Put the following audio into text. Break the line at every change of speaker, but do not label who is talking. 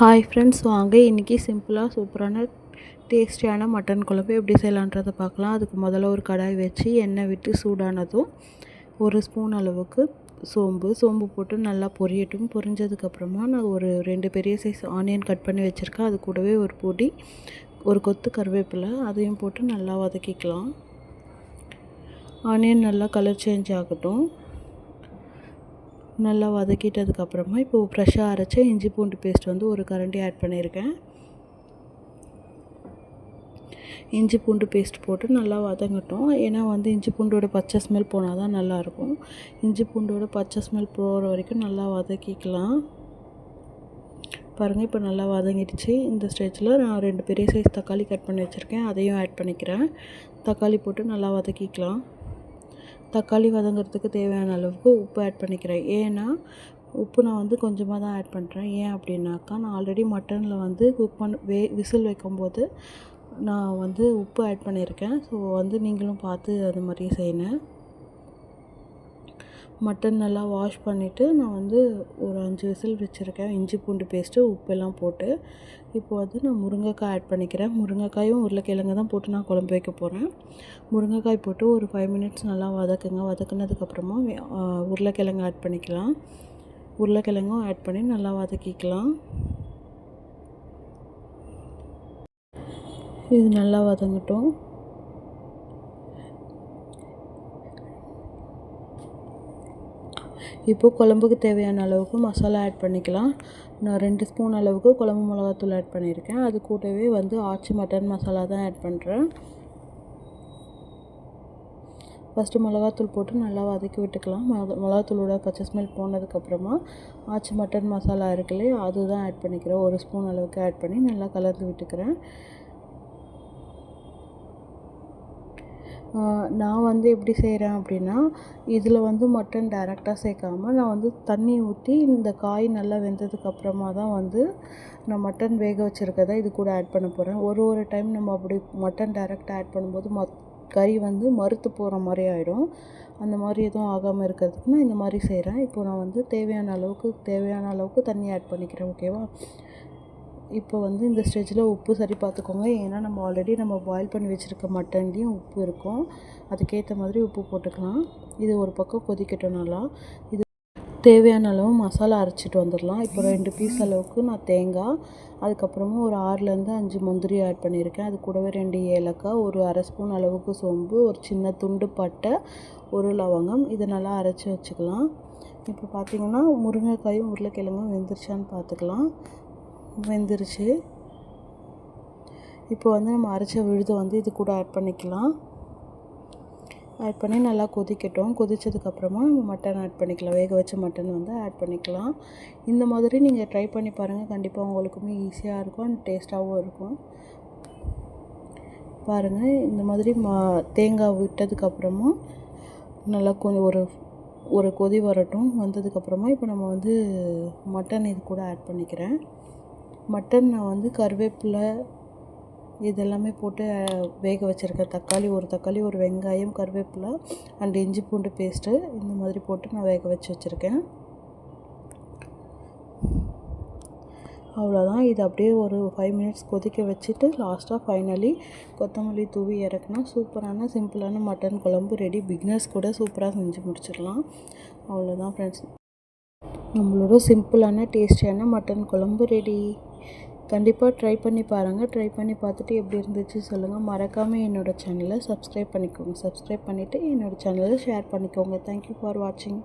Hi friends வாங்க. இன்றைக்கி சிம்பிளாக சூப்பரான டேஸ்டியான மட்டன் குழம்பு எப்படி செய்யலான்றதை பார்க்கலாம். அதுக்கு முதல்ல ஒரு கடாய் வச்சு எண்ணெய் விட்டு சூடானதும் ஒரு ஸ்பூன் அளவுக்கு சோம்பு. சோம்பு போட்டு நல்லா பொரியட்டும். பொரிஞ்சதுக்கப்புறமா நான் ஒரு ரெண்டு பெரிய சைஸ் ஆனியன் கட் பண்ணி வச்சுருக்கேன். அது கூடவே ஒரு பொடி ஒரு கொத்து கருவேப்பிலை அதையும் போட்டு நல்லா வதக்கிக்கலாம். ஆனியன் நல்லா கலர் சேஞ்ச் ஆகட்டும். நல்லா வதக்கிட்டதுக்கப்புறமா இப்போது ஃப்ரெஷ்ஷாக அரைச்ச இஞ்சி பூண்டு பேஸ்ட் வந்து ஒரு கரண்டி ஆட் பண்ணியிருக்கேன். இஞ்சி பூண்டு பேஸ்ட் போட்டு நல்லா வதங்கட்டும். ஏன்னா வந்து இஞ்சி பூண்டோட பச்சை ஸ்மெல் போனால் தான் நல்லாயிருக்கும். இஞ்சி பூண்டோட பச்சை ஸ்மெல் போகிற வரைக்கும் நல்லா வதக்கிக்கலாம். பாருங்கள் இப்போ நல்லா வதங்கிடுச்சு. இந்த ஸ்டேஜில் நான் ரெண்டு பெரிய சைஸ் தக்காளி கட் பண்ணி வச்சுருக்கேன். அதையும் ஆட் பண்ணிக்கிறேன். தக்காளி போட்டு நல்லா வதக்கிக்கலாம். தக்காளி வதங்கிறதுக்கு தேவையான அளவுக்கு உப்பு ஆட் பண்ணிக்கிறேன். ஏன்னா உப்பு நான் வந்து கொஞ்சமாக தான் ஆட் பண்ணுறேன் ஏன் அப்படின்னாக்கா நான் ஆல்ரெடி மட்டனில் வந்து குக் பண்ண வே விசில் வைக்கும்போது நான் வந்து உப்பு ஆட் பண்ணியிருக்கேன். ஸோ வந்து நீங்களும் பார்த்து அது மாதிரியே செய்யணும் மட்டன் நல்லா வாஷ் பண்ணிவிட்டு நான் வந்து ஒரு அஞ்சு விசில் வச்சுருக்கேன். இஞ்சி பூண்டு பேஸ்ட்டு உப்பெல்லாம் போட்டு. இப்போ வந்து நான் முருங்கைக்காய் ஆட் பண்ணிக்கிறேன். முருங்கைக்காயும் உருளைக்கிழங்கு தான் போட்டு நான் குழம்பு வைக்க போகிறேன் முருங்கைக்காய் போட்டு ஒரு ஃபைவ் மினிட்ஸ் நல்லா வதக்குங்க. வதக்குனதுக்கப்புறமா உருளைக்கிழங்கு ஆட் பண்ணிக்கலாம். உருளைக்கிழங்கும் ஆட் பண்ணி நல்லா வதக்கிக்கலாம். இது நல்லா வதங்கட்டும். இப்போது குழம்புக்கு தேவையான அளவுக்கு மசாலா ஆட் பண்ணிக்கலாம். நான் ரெண்டு ஸ்பூன் அளவுக்கு குழம்பு மிளகாத்தூள் ஆட் பண்ணியிருக்கேன். அது கூடவே வந்து ஆச்சி மட்டன் மசாலா தான் ஆட் பண்ணுறேன் ஃபஸ்ட்டு மிளகாத்தூள் போட்டு நல்லா வதக்கி விட்டுக்கலாம். மிளகாத்தூளோட பச்சை ஸ்மெல் போனதுக்கப்புறமா ஆச்சி மட்டன் மசாலா இருக்குல்லையே அதுதான் ஆட் பண்ணிக்கிறேன். ஒரு ஸ்பூன் அளவுக்கு ஆட் பண்ணி நல்லா கலந்து விட்டுக்கிறேன். நான் வந்து எப்படி செய்கிறேன் அப்படின்னா இதில் வந்து மட்டன் டேரெக்டாக சேர்க்காம நான் வந்து தண்ணி ஊற்றி இந்த காய் நல்லா வெந்ததுக்கப்புறமா தான் வந்து நான் மட்டன் வேக வச்சுருக்கதை இது கூட ஆட் பண்ண போகிறேன் ஒரு ஒரு டைம் நம்ம அப்படி மட்டன் டேரெக்டாக ஆட் பண்ணும்போது மத் கறி வந்து மறுத்து போகிற மாதிரி ஆகிடும் அந்த மாதிரி எதுவும் ஆகாமல் இருக்கிறதுக்கு நான் இந்த மாதிரி செய்கிறேன் இப்போ நான் வந்து தேவையான அளவுக்கு தேவையான அளவுக்கு தண்ணி ஆட் பண்ணிக்கிறேன் ஓகேவா இப்போ வந்து இந்த ஸ்டேஜில் உப்பு சரி பார்த்துக்கோங்க. ஏன்னா நம்ம ஆல்ரெடி நம்ம பாயில் பண்ணி வச்சுருக்க மட்டன்லேயும் உப்பு இருக்கும். அதுக்கேற்ற மாதிரி உப்பு போட்டுக்கலாம். இது ஒரு பக்கம் கொதிக்கட்டும் நல்லா இது தேவையான அளவு மசாலா அரைச்சிட்டு வந்துடலாம். இப்போ ரெண்டு பீஸ் அளவுக்கு நான் தேங்காய் அதுக்கப்புறமா ஒரு ஆறுலேருந்து அஞ்சு முந்திரி ஆட் பண்ணியிருக்கேன். அது கூடவே ரெண்டு ஏலக்காய் ஒரு அரை ஸ்பூன் அளவுக்கு சோம்பு ஒரு சின்ன துண்டு பட்டை ஒரு லவங்கம். இதை நல்லா அரைச்சி வச்சுக்கலாம். இப்போ பார்த்திங்கன்னா முருங்கைக்காயும் உருளைக்கிழங்கும் வெந்துருச்சான்னு பார்த்துக்கலாம். வெந்துருச்சு. இப்போ வந்து நம்ம அரைச்ச விழுதை வந்து இது கூட ஆட் பண்ணிக்கலாம். ஆட் பண்ணி நல்லா கொதிக்கட்டும். கொதித்ததுக்கப்புறமா நம்ம மட்டன் ஆட் பண்ணிக்கலாம். வேக வச்ச மட்டன் வந்து ஆட் பண்ணிக்கலாம். இந்த மாதிரி நீங்கள் ட்ரை பண்ணி பாருங்கள் கண்டிப்பாக உங்களுக்குமே ஈஸியாக இருக்கும். அண்ட் டேஸ்ட்டாகவும் இருக்கும். பாருங்கள் இந்த மாதிரி மா தேங்காய் விட்டதுக்கப்புறமா நல்லா கொஞ்சம் ஒரு ஒரு கொதி வரட்டும். வந்ததுக்கப்புறமா இப்போ நம்ம வந்து மட்டன் இது கூட ஆட் பண்ணிக்கிறேன். மட்டன் நான் வந்து கருவேப்பிலை இதெல்லாமே போட்டு வேக வச்சுருக்கேன். தக்காளி ஒரு தக்காளி ஒரு வெங்காயம் கருவேப்பிலை அண்ட் இஞ்சி பூண்டு பேஸ்ட்டு இந்த மாதிரி போட்டு நான் வேக வச்சு வச்சுருக்கேன். அவ்வளோதான். இது அப்படியே ஒரு ஃபைவ் மினிட்ஸ் கொதிக்க வச்சுட்டு லாஸ்ட்டாக ஃபைனலி கொத்தமல்லி தூவி இறக்குனா சூப்பரான சிம்பிளான மட்டன் குழம்பு ரெடி பிக்னஸ் கூட சூப்பராக செஞ்சு முடிச்சிடலாம். அவ்வளோதான் ஃப்ரெண்ட்ஸ் நம்மளோட சிம்பிளான டேஸ்டியான மட்டன் குழம்பு ரெடி கண்டிப்பாக ட்ரை பண்ணி பாருங்கள் ட்ரை பண்ணி பார்த்துட்டு எப்படி இருந்துச்சு சொல்லுங்கள் மறக்காமல் என்னோடய சேனலை சப்ஸ்கிரைப் பண்ணிக்கோங்க. சப்ஸ்கிரைப் பண்ணிவிட்டு என்னோடய சேனலை ஷேர் பண்ணிக்கோங்க. தேங்க்யூ ஃபார் வாட்சிங்